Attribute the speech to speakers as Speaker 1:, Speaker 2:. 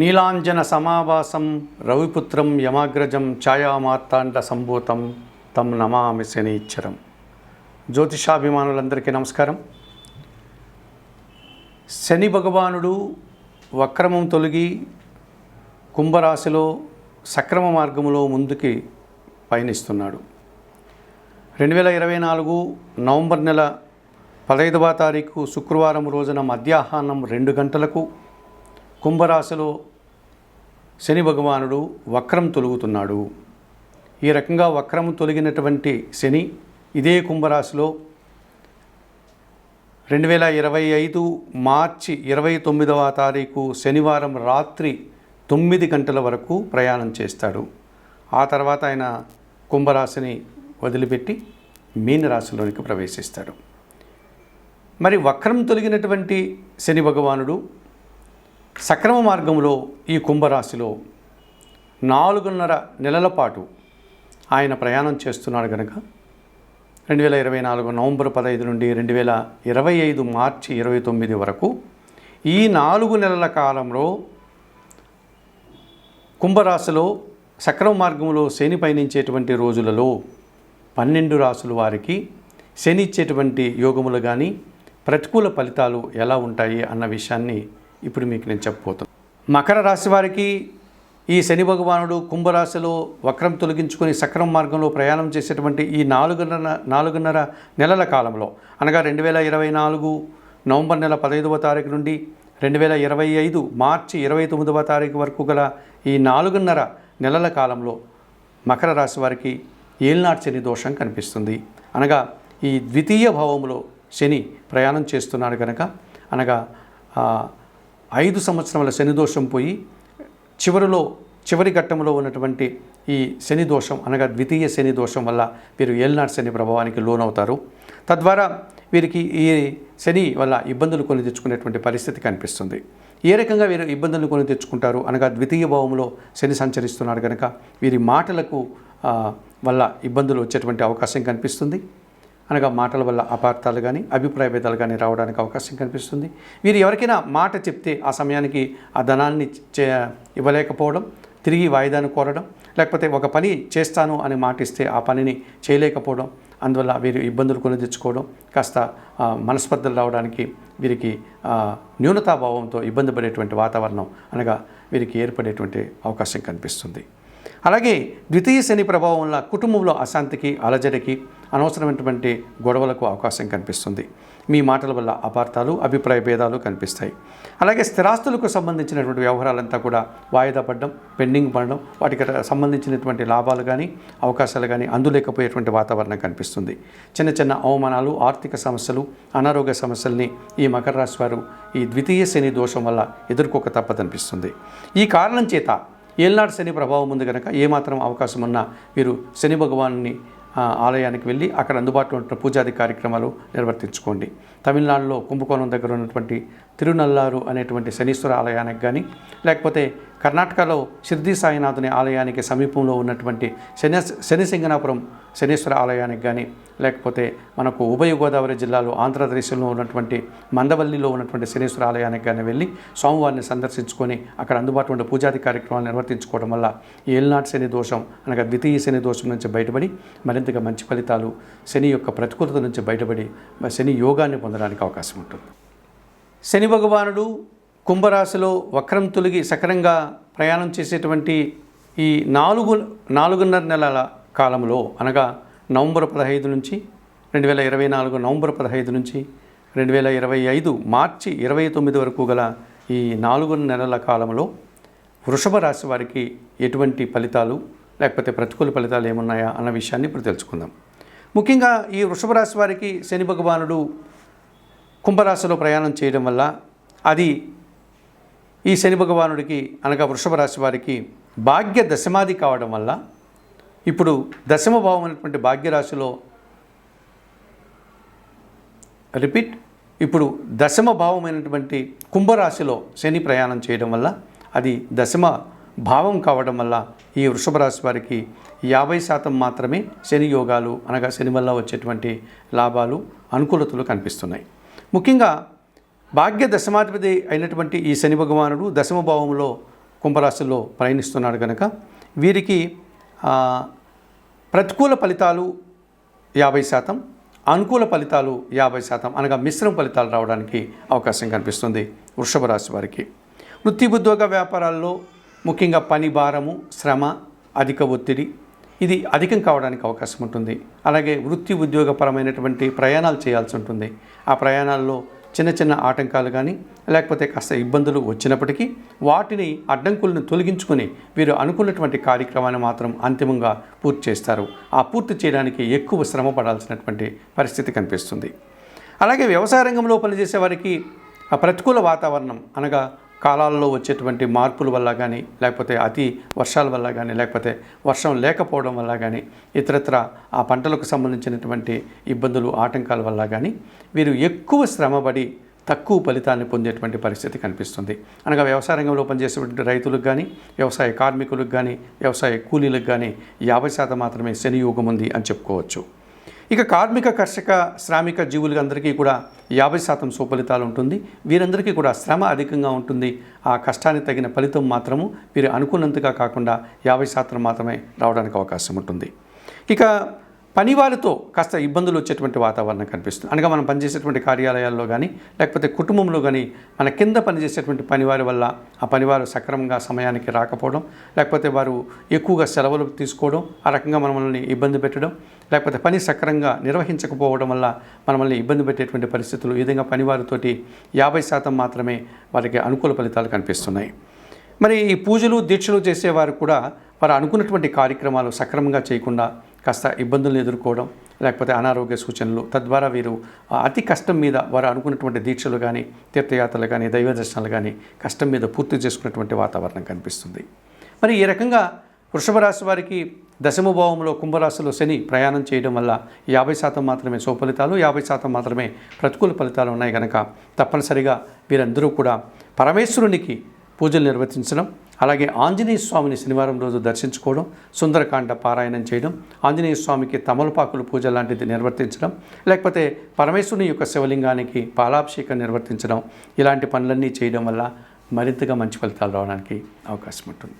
Speaker 1: నీలాంజన సమావాసం రవిపుత్రం యమాగ్రజం ఛాయామార్తాండ సంభూతం తం నమామి శనీశ్వరం జ్యోతిషాభిమానులందరికీ నమస్కారం. శని భగవానుడు వక్రమం తొలగి కుంభరాశిలో సక్రమ మార్గములో ముందుకి పయనిస్తున్నాడు. రెండు వేల ఇరవై నాలుగు నవంబర్ నెల పదహైదవ తారీఖు శుక్రవారం రోజున మధ్యాహ్నం రెండు గంటలకు కుంభరాశిలో శని భగవానుడు వక్రం తొలుగుతున్నాడు. ఈ రకంగా వక్రం తొలగినటువంటి శని ఇదే కుంభరాశిలో రెండు వేల ఇరవై ఐదు మార్చి ఇరవై తొమ్మిదవ తారీఖు శనివారం రాత్రి తొమ్మిది గంటల వరకు ప్రయాణం చేస్తాడు. ఆ తర్వాత ఆయన కుంభరాశిని వదిలిపెట్టి మీనరాశిలోనికి ప్రవేశిస్తాడు. మరి వక్రం తొలగినటువంటి శని భగవానుడు సక్రమ మార్గంలో ఈ కుంభరాశిలో నాలుగున్నర నెలల పాటు ఆయన ప్రయాణం చేస్తున్నాడు కనుక రెండు వేల ఇరవై నాలుగు నవంబర్ పదహైదు నుండి రెండు వేల ఇరవై ఐదు మార్చి ఇరవై తొమ్మిది వరకు ఈ నాలుగు నెలల కాలంలో కుంభరాశిలో సక్రమ మార్గంలో శని పయనించేటువంటి రోజులలో పన్నెండు రాసుల వారికి శని ఇచ్చేటువంటి యోగములు కానీ ప్రతికూల ఫలితాలు ఎలా ఉంటాయి అన్న విషయాన్ని ఇప్పుడు మీకు నేను చెప్పబోతాను మకర రాశి వారికి ఈ శని భగవానుడు కుంభరాశిలో వక్రం తొలగించుకొని సక్రమ మార్గంలో ప్రయాణం చేసేటువంటి ఈ నాలుగున్నర నాలుగున్నర నెలల కాలంలో అనగా రెండు వేల ఇరవై నాలుగు నవంబర్ నెల పదహైదవ తారీఖు నుండి రెండు వేల ఇరవై ఐదు మార్చి ఇరవై తొమ్మిదవ తారీఖు వరకు గల ఈ నాలుగున్నర నెలల కాలంలో మకర రాశి వారికి ఏల్నాడు శని దోషం కనిపిస్తుంది. అనగా ఈ ద్వితీయ భావంలో శని ప్రయాణం చేస్తున్నాడు కనుక అనగా ఐదు సంవత్సరముల శని దోషం పోయి చివరిలో చివరి ఘట్టంలో ఉన్నటువంటి ఈ శని దోషం అనగా ద్వితీయ శని దోషం వల్ల వీరు ఏల్నాడు శని ప్రభావానికి లోనవుతారు. తద్వారా వీరికి ఈ శని వల్ల ఇబ్బందులు కొని తెచ్చుకునేటువంటి పరిస్థితి కనిపిస్తుంది. ఏ రకంగా వీరు ఇబ్బందులు కొని తెచ్చుకుంటారు అనగా ద్వితీయ భావంలో శని సంచరిస్తున్నాడు కనుక వీరి మాటలకు వల్ల ఇబ్బందులు వచ్చేటువంటి అవకాశం కనిపిస్తుంది. అనగా మాటల వల్ల అపార్థాలు కానీ అభిప్రాయ భేదాలు కానీ రావడానికి అవకాశం కనిపిస్తుంది. వీరు ఎవరికైనా మాట చెప్తే ఆ సమయానికి ఆ ధనాన్ని చే ఇవ్వలేకపోవడం తిరిగి వాయిదాను కోరడం లేకపోతే ఒక పని చేస్తాను అని మాట ఇస్తే ఆ పనిని చేయలేకపోవడం అందువల్ల వీరు ఇబ్బందులు కొని తెచ్చుకోవడం కాస్త మనస్పర్ధలు రావడానికి వీరికి న్యూనతాభావంతో ఇబ్బంది పడేటువంటి వాతావరణం అనగా వీరికి ఏర్పడేటువంటి అవకాశం కనిపిస్తుంది. అలాగే ద్వితీయ శని ప్రభావం వల్ల కుటుంబంలో అశాంతికి అలజడికి అనవసరమైనటువంటి గొడవలకు అవకాశం కనిపిస్తుంది. మీ మాటల వల్ల అపార్థాలు అభిప్రాయ భేదాలు కనిపిస్తాయి. అలాగే స్థిరాస్తులకు సంబంధించినటువంటి వ్యవహారాలంతా కూడా వాయిదా పడడం పెండింగ్ పడడం వాటికి సంబంధించినటువంటి లాభాలు కానీ అవకాశాలు కానీ అందులేకపోయేటువంటి వాతావరణం కనిపిస్తుంది. చిన్న చిన్న అవమానాలు ఆర్థిక సమస్యలు అనారోగ్య సమస్యల్ని ఈ మకర రాశి వారు ఈ ద్వితీయ శని దోషం వల్ల ఎదుర్కోక తప్పదనిపిస్తుంది ఈ కారణం చేత ఏళ్నాడు శని ప్రభావం ఉంది కనుక ఏమాత్రం అవకాశం ఉన్నా మీరు శని భగవాన్ని ఆలయానికి వెళ్ళి అక్కడ అందుబాటులో ఉన్న పూజాది కార్యక్రమాలు నిర్వర్తించుకోండి. తమిళనాడులో కుంభకోణం దగ్గర ఉన్నటువంటి తిరునల్లారు అనేటువంటి శనీశ్వర ఆలయానికి కానీ లేకపోతే కర్ణాటకలో సిద్ధి సాయినాథుని ఆలయానికి సమీపంలో ఉన్నటువంటి శని శనిసింగనాపురం శనీశ్వర ఆలయానికి కానీ లేకపోతే మనకు ఉభయ గోదావరి జిల్లాలో ఆంధ్రప్రదేశ్లో ఉన్నటువంటి మందవల్లిలో ఉన్నటువంటి శనీశ్వర ఆలయానికి కానీ వెళ్ళి స్వామివారిని సందర్శించుకొని అక్కడ అందుబాటులో ఉండే పూజాది కార్యక్రమాలు నిర్వర్తించుకోవడం వల్ల ఏల్నాటి శని దోషం అనగా ద్వితీయ శని దోషం నుంచి బయటపడి మరింతగా మంచి ఫలితాలు శని యొక్క ప్రతికూలత నుంచి బయటపడి శని యోగాన్ని పొందడానికి అవకాశం ఉంటుంది. శని భగవానుడు కుంభరాశిలో వక్రం తొలగి సక్రంగా ప్రయాణం చేసేటువంటి ఈ నాలుగు నాలుగున్నర నెలల కాలంలో అనగా నవంబర్ పదహైదు నుంచి రెండు వేల ఇరవై నాలుగు నవంబర్ పదహైదు నుంచి రెండు వేల ఇరవై ఐదు మార్చి ఇరవై తొమ్మిది వరకు గల ఈ నాలుగు నెలల కాలంలో వృషభ రాశి వారికి ఎటువంటి ఫలితాలు లేకపోతే ప్రతికూల ఫలితాలు ఏమున్నాయా అన్న విషయాన్ని ఇప్పుడు తెలుసుకుందాం. ముఖ్యంగా ఈ వృషభ రాశి వారికి శని భగవానుడు కుంభరాశిలో ప్రయాణం చేయడం వల్ల అది ఈ శని భగవానుడికి అనగా వృషభ రాశి వారికి భాగ్య దశమాది కావడం వల్ల ఇప్పుడు దశమ భావం అనేటువంటి భాగ్యరాశిలో రిపీట్ ఇప్పుడు దశమ భావమైనటువంటి కుంభరాశిలో శని ప్రయాణం చేయడం వల్ల అది దశమ భావం కావడం వల్ల ఈ వృషభ రాశి వారికి యాభై శాతం మాత్రమే శని యోగాలు అనగా శని వల్ల వచ్చేటువంటి లాభాలు అనుకూలతలు కనిపిస్తున్నాయి. ముఖ్యంగా భాగ్య దశమాధిపతి అయినటువంటి ఈ శని భగవానుడు దశమ భావంలో కుంభరాశిలో ప్రయాణిస్తున్నాడు కనుక వీరికి ప్రతికూల ఫలితాలు యాభై శాతం అనుకూల ఫలితాలు యాభై శాతం అనగా మిశ్రమ ఫలితాలు రావడానికి అవకాశం కనిపిస్తుంది వృషభ రాశి వారికి. వృత్తి ఉద్యోగ వ్యాపారాల్లో ముఖ్యంగా పని భారము శ్రమ అధిక ఒత్తిడి ఇది అధికం కావడానికి అవకాశం ఉంటుంది. అలాగే వృత్తి ఉద్యోగపరమైనటువంటి ప్రయాణాలు చేయాల్సి ఉంటుంది. ఆ ప్రయాణాల్లో చిన్న చిన్న ఆటంకాలు కానీ లేకపోతే కాస్త ఇబ్బందులు వచ్చినప్పటికీ వాటిని అడ్డంకులను తొలగించుకొని వీరు అనుకున్నటువంటి కార్యక్రమాన్ని మాత్రం అంతిమంగా పూర్తి చేస్తారు. ఆ పూర్తి చేయడానికి ఎక్కువ శ్రమ పడాల్సినటువంటి పరిస్థితి కనిపిస్తుంది. అలాగే వ్యవసాయ రంగంలో పనిచేసే వారికి ఆ ప్రతికూల వాతావరణం అనగా కాలాల్లో వచ్చేటువంటి మార్పుల వల్ల కానీ లేకపోతే అతి వర్షాల వల్ల కానీ లేకపోతే వర్షం లేకపోవడం వల్ల కానీ ఇతరత్ర ఆ పంటలకు సంబంధించినటువంటి ఇబ్బందులు ఆటంకాల వల్ల కానీ వీరు ఎక్కువ శ్రమపడి తక్కువ ఫలితాన్ని పొందేటువంటి పరిస్థితి కనిపిస్తుంది. అనగా వ్యవసాయ రంగంలో పనిచేసేటువంటి రైతులకు కానీ వ్యవసాయ కార్మికులకు కానీ వ్యవసాయ కూలీలకు కానీ యాభై శాతం మాత్రమే శని యోగం ఉంది అని చెప్పుకోవచ్చు. ఇక కార్మిక కర్షక శ్రామిక జీవులందరికీ కూడా యాభై శాతం సుఫలితాలు ఉంటుంది. వీరందరికీ కూడా శ్రమ అధికంగా ఉంటుంది. ఆ కష్టానికి తగిన ఫలితం మాత్రము వీరు అనుకున్నంతగా కాకుండా యాభై శాతం మాత్రమే రావడానికి అవకాశం ఉంటుంది. ఇక పనివారితో కాస్త ఇబ్బందులు వచ్చేటువంటి వాతావరణం కనిపిస్తుంది. అనగా మనం పనిచేసేటువంటి కార్యాలయాల్లో కానీ లేకపోతే కుటుంబంలో కానీ మన కింద పనిచేసేటువంటి పనివారి వల్ల ఆ పనివారు సక్రమంగా సమయానికి రాకపోవడం లేకపోతే వారు ఎక్కువగా సెలవులు తీసుకోవడం ఆ రకంగా మనల్ని ఇబ్బంది పెట్టడం లేకపోతే పని సక్రమంగా నిర్వహించకపోవడం వల్ల మనల్ని ఇబ్బంది పెట్టేటువంటి పరిస్థితులు ఈ విధంగా పనివారితోటి యాభై శాతం మాత్రమే వారికి అనుకూల ఫలితాలు కనిపిస్తున్నాయి. మరి ఈ పూజలు దీక్షలు చేసేవారు కూడా వారు అనుకున్నటువంటి కార్యక్రమాలు సక్రమంగా చేయకుండా కాస్త ఇబ్బందులను ఎదుర్కోవడం లేకపోతే అనారోగ్య సూచనలు తద్వారా వీరు అతి కష్టం మీద వారు అనుకున్నటువంటి దీక్షలు కానీ తీర్థయాత్రలు కానీ దైవ దర్శనాలు కానీ కష్టం మీద పూర్తి చేసుకున్నటువంటి వాతావరణం కనిపిస్తుంది. మరి ఈ రకంగా వృషభ రాశి వారికి దశమభావంలో కుంభరాశిలో శని ప్రయాణం చేయడం వల్ల యాభై శాతం మాత్రమే సుఫలితాలు యాభై శాతం మాత్రమే ప్రతికూల ఫలితాలు ఉన్నాయి కనుక తప్పనిసరిగా వీరందరూ కూడా పరమేశ్వరునికి పూజలు నిర్వర్తించడం అలాగే ఆంజనేయ స్వామిని శనివారం రోజు దర్శించుకోవడం సుందరకాండ పారాయణం చేయడం ఆంజనేయ స్వామికి తమలపాకులు పూజ లాంటిది నిర్వర్తించడం లేకపోతే పరమేశ్వరుని యొక్క శివలింగానికి పాలాభిషేకం నిర్వర్తించడం ఇలాంటి పనులన్నీ చేయడం వల్ల మరింతగా మంచి ఫలితాలు రావడానికి అవకాశం ఉంటుంది.